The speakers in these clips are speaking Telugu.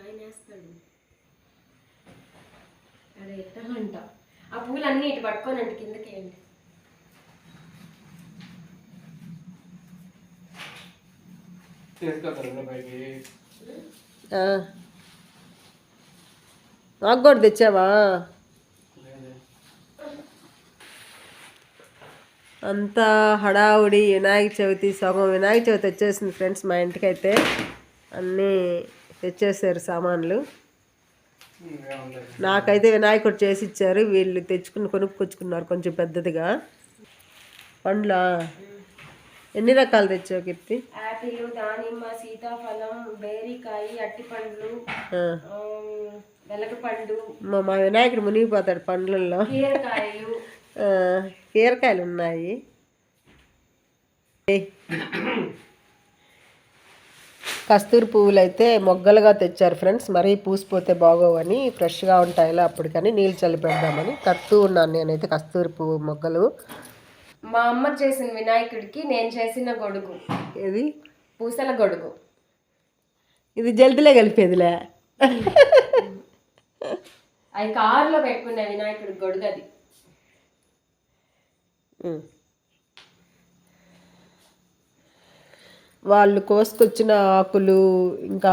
ఆయన వేస్తాడు. అదే ఎట్టాలంట ఆ పూలన్నీ ఇటు పట్టుకోనండి. నాకు కూడా తెచ్చావా? అంతా హడావుడి వినాయక చవితి సగం వినాయక చవితి వచ్చేసింది ఫ్రెండ్స్ మా ఇంటికైతే. అన్నీ తెచ్చేసారు సామాన్లు. నాకైతే వినాయకుడు చేసి ఇచ్చారు. వీళ్ళు తెచ్చుకుని కొనుక్కొచ్చుకున్నారు కొంచెం పెద్దదిగా. పండ్ల? ఎన్ని రకాలు తెచ్చావు కీర్తి? యాపిల్ దానిమ్మ సీతాఫలం బేరికాయ అట్టిపండ్లు వెలగపండు మా మా వినాయకుడు మునిగిపోతాడు పండ్లల్లో. కీరకాయలు ఉన్నాయి. కస్తూరి పువ్వులు అయితే మొగ్గలుగా తెచ్చారు ఫ్రెండ్స్. మరీ పూసిపోతే బాగోవని ఫ్రెష్గా ఉంటాయిలా అప్పటికని నీళ్ళు చల్లి పెడదామని కడుతూ ఉన్నాను నేనైతే కస్తూరి పువ్వు మొగ్గలు. మా అమ్మ చేసిన వినాయకుడికి నేను చేసిన గొడుగు. ఇది పూసల గొడుగు. ఇది జల్దిలే కలిపేదిలే. అది కారులో పెట్టుకునే వినాయకుడి గొడుగు అది. వాళ్ళు కోసుకొచ్చిన ఆకులు ఇంకా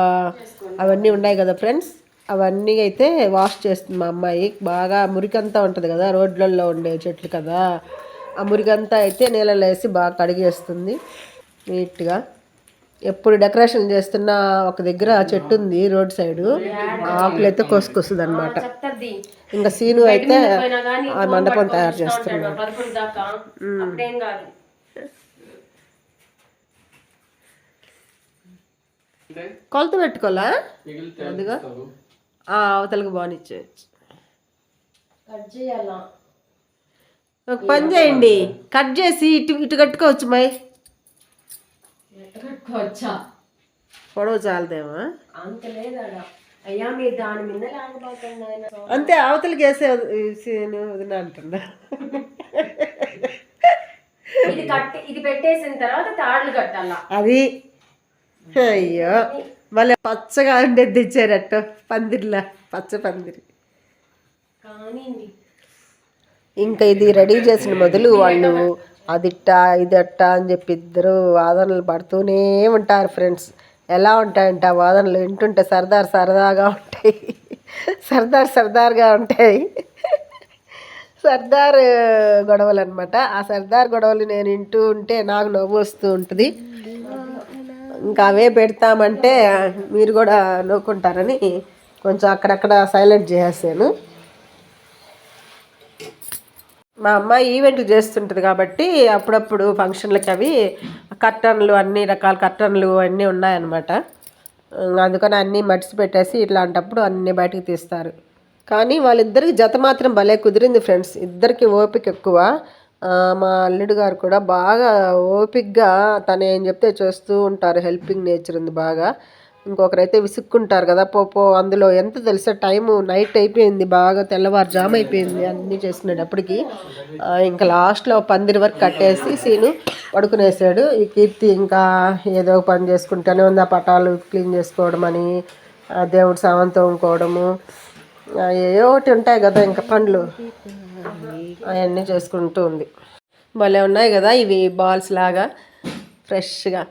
అవన్నీ ఉన్నాయి కదా ఫ్రెండ్స్? అవన్నీ అయితే వాష్ చేస్తుంది మా అమ్మాయి. బాగా మురికంతా ఉంటుంది కదా రోడ్లలో ఉండే చెట్లు కదా. ఆ మురికంతా అయితే నీళ్ళలో వేసి బాగా కడిగేస్తుంది. నీట్గా. ఎప్పుడు డెకరేషన్ చేస్తున్న ఒక దగ్గర చెట్టు ఉంది రోడ్ సైడ్. ఆకులు అయితే కోసుకొస్తుంది అనమాట ఇంకా సీను అయితే ఆ మండపం తయారు చేస్తున్నాడు. కొలత పెట్టుకోవాలా? అదిగో. అవతలకి చేయాలా? ఒక పని చేయండి. కట్ చేసి ఇటు ఇటు కట్టుకోవచ్చు మై. కట్టుకోవచ్చా పొడవు చాలదేమో. అంత లేదాడా. అయ్యా మీరు దాని మీద ఆయన అంతే అవతలకి వేసే వదిన అంటుందా ఇది కట్టి ఇది పెట్టేసిన తర్వాత తాడులు కట్టాలా. అది. అయ్యో మళ్ళీ పచ్చగా ఉండేది తెచ్చారట్ట పందిరిలా పచ్చ పందిరి. కానీ ఇంకా ఇది రెడీ చేసిన మొదలు వాళ్ళు అదిట్ట ఇదట్ట అని చెప్పి ఇద్దరు వాదనలు పడుతూనే ఉంటారు ఫ్రెండ్స్. ఎలా ఉంటాయంట ఆ వాదనలు? వింటుంటే సరదార్ సరదాగా ఉంటాయి. సర్దార్ సర్దార్గా ఉంటాయి. సర్దార్ గొడవలు అనమాట ఆ సర్దార్ గొడవలు నేను వింటూ ఉంటే నాకు నవ్వు వస్తూ ఉంటుంది. ఇంకా అవే పెడతామంటే మీరు కూడా నవ్వుకుంటారని కొంచెం అక్కడక్కడ సైలెంట్ చేసేసాను. మా అమ్మ ఈవెంట్ చేస్తుంటుంది కాబట్టి అప్పుడప్పుడు ఫంక్షన్లకి అవి కర్టన్లు అన్ని రకాల కర్టన్లు అన్నీ ఉన్నాయన్నమాట. అందుకని అన్నీ మడిచి పెట్టేసి ఇట్లాంటప్పుడు అన్నీ బయటకు తీస్తారు. కానీ వాళ్ళిద్దరికి జత మాత్రం భలే కుదిరింది ఫ్రెండ్స్. ఇద్దరికి ఓపిక ఎక్కువ. మా అల్లుడు గారు కూడా బాగా ఓపిక్గా తను ఏం చెప్తే చేస్తూ ఉంటారు. హెల్పింగ్ నేచర్ ఉంది బాగా. ఇంకొకరైతే విసుక్కుంటారు కదా పోపో అందులో ఎంత తెలిసే టైము నైట్ అయిపోయింది బాగా తెల్లవారుజాము అయిపోయింది అన్నీ చేసుకునేటప్పటికి ఇంకా లాస్ట్లో పందిరి వరకు కట్టేసి సీను పడుకునేసాడు. ఈ కీర్తి ఇంకా ఏదో ఒక పని చేసుకుంటూనే ఉంది ఆ పటాలు క్లీన్ చేసుకోవడం అని ఆ దేవుడి సామాన్ ఏవోటి ఒకటి ఉంటాయి కదా ఇంకా పనులు అవన్నీ చేసుకుంటూ ఉంది. భలే ఉన్నాయి కదా ఇవి బాల్స్ లాగా ఫ్రెష్గా.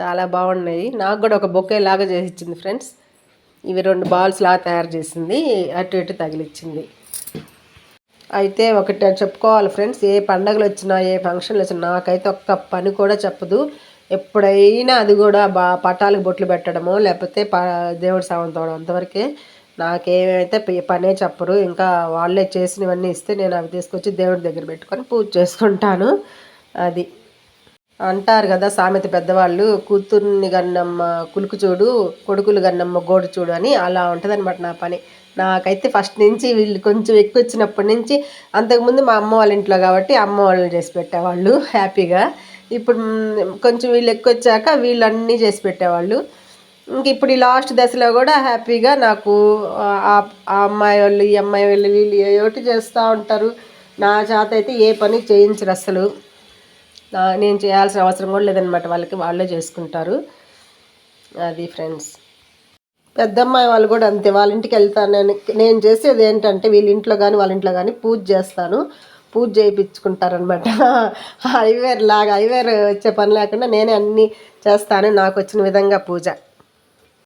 చాలా బాగున్నాయి. నాకు కూడా ఒక బొకే లాగా చేసి ఇచ్చింది ఫ్రెండ్స్. ఇవి రెండు బాల్స్ లాగా తయారు చేసింది. అటు ఇటు తగిలిచ్చింది. అయితే ఒకటి చెప్పుకోవాలి ఫ్రెండ్స్. ఏ పండగలు వచ్చినా ఏ ఫంక్షన్లు వచ్చినా నాకైతే ఒక్క పని కూడా చెప్పదు. ఎప్పుడైనా అది కూడా బా పటాలకు బొట్లు పెట్టడమో లేకపోతే ప దేవుడి సావం తోవడం అంతవరకే నాకేమైతే పనే చెప్పరు. ఇంకా వాళ్ళే చేసినవన్నీ ఇస్తే నేను అవి తీసుకొచ్చి దేవుడి దగ్గర పెట్టుకొని పూజ చేసుకుంటాను అది. అంటారు కదా సామెత పెద్దవాళ్ళు కూతుర్ని గన్నమ్మ కులుకు చూడు కొడుకులు గన్నమ్మ గోడు చూడు అని అలా ఉంటుందన్నమాట నా పని. నాకైతే ఫస్ట్ నుంచి వీళ్ళు కొంచెం ఎక్కువ వచ్చినప్పటి నుంచి అంతకుముందు మా అమ్మ వాళ్ళ ఇంట్లో కాబట్టి అమ్మ వాళ్ళు చేసి పెట్టేవాళ్ళు హ్యాపీగా. ఇప్పుడు కొంచెం వీళ్ళు ఎక్కువ వచ్చాక వీళ్ళు అన్నీ చేసి పెట్టేవాళ్ళు. ఇంక ఇప్పుడు ఈ లాస్ట్ దశలో కూడా హ్యాపీగా నాకు ఆ అమ్మాయి వాళ్ళు ఈ అమ్మాయి వాళ్ళు వీళ్ళు ఏయోటి చేస్తూ ఉంటారు. నా చేత అయితే ఏ పని చేయించరు అసలు నేను చేయాల్సిన అవసరం కూడా లేదనమాట వాళ్ళకి వాళ్ళే చేసుకుంటారు. అది ఫ్రెండ్స్. పెద్దమ్మాయి వాళ్ళు కూడా అంతే. వాళ్ళ ఇంటికి వెళ్తాను నేను. నేను చేసేది ఏంటంటే వీళ్ళ ఇంట్లో కానీ వాళ్ళ ఇంట్లో కానీ పూజ చేస్తాను. పూజ చేయించుకుంటారనమాట ఐవేర్ లాగా ఐవేర్ వచ్చే పని లేకుండా నేనే అన్నీ చేస్తాను. నాకు వచ్చిన విధంగా పూజ.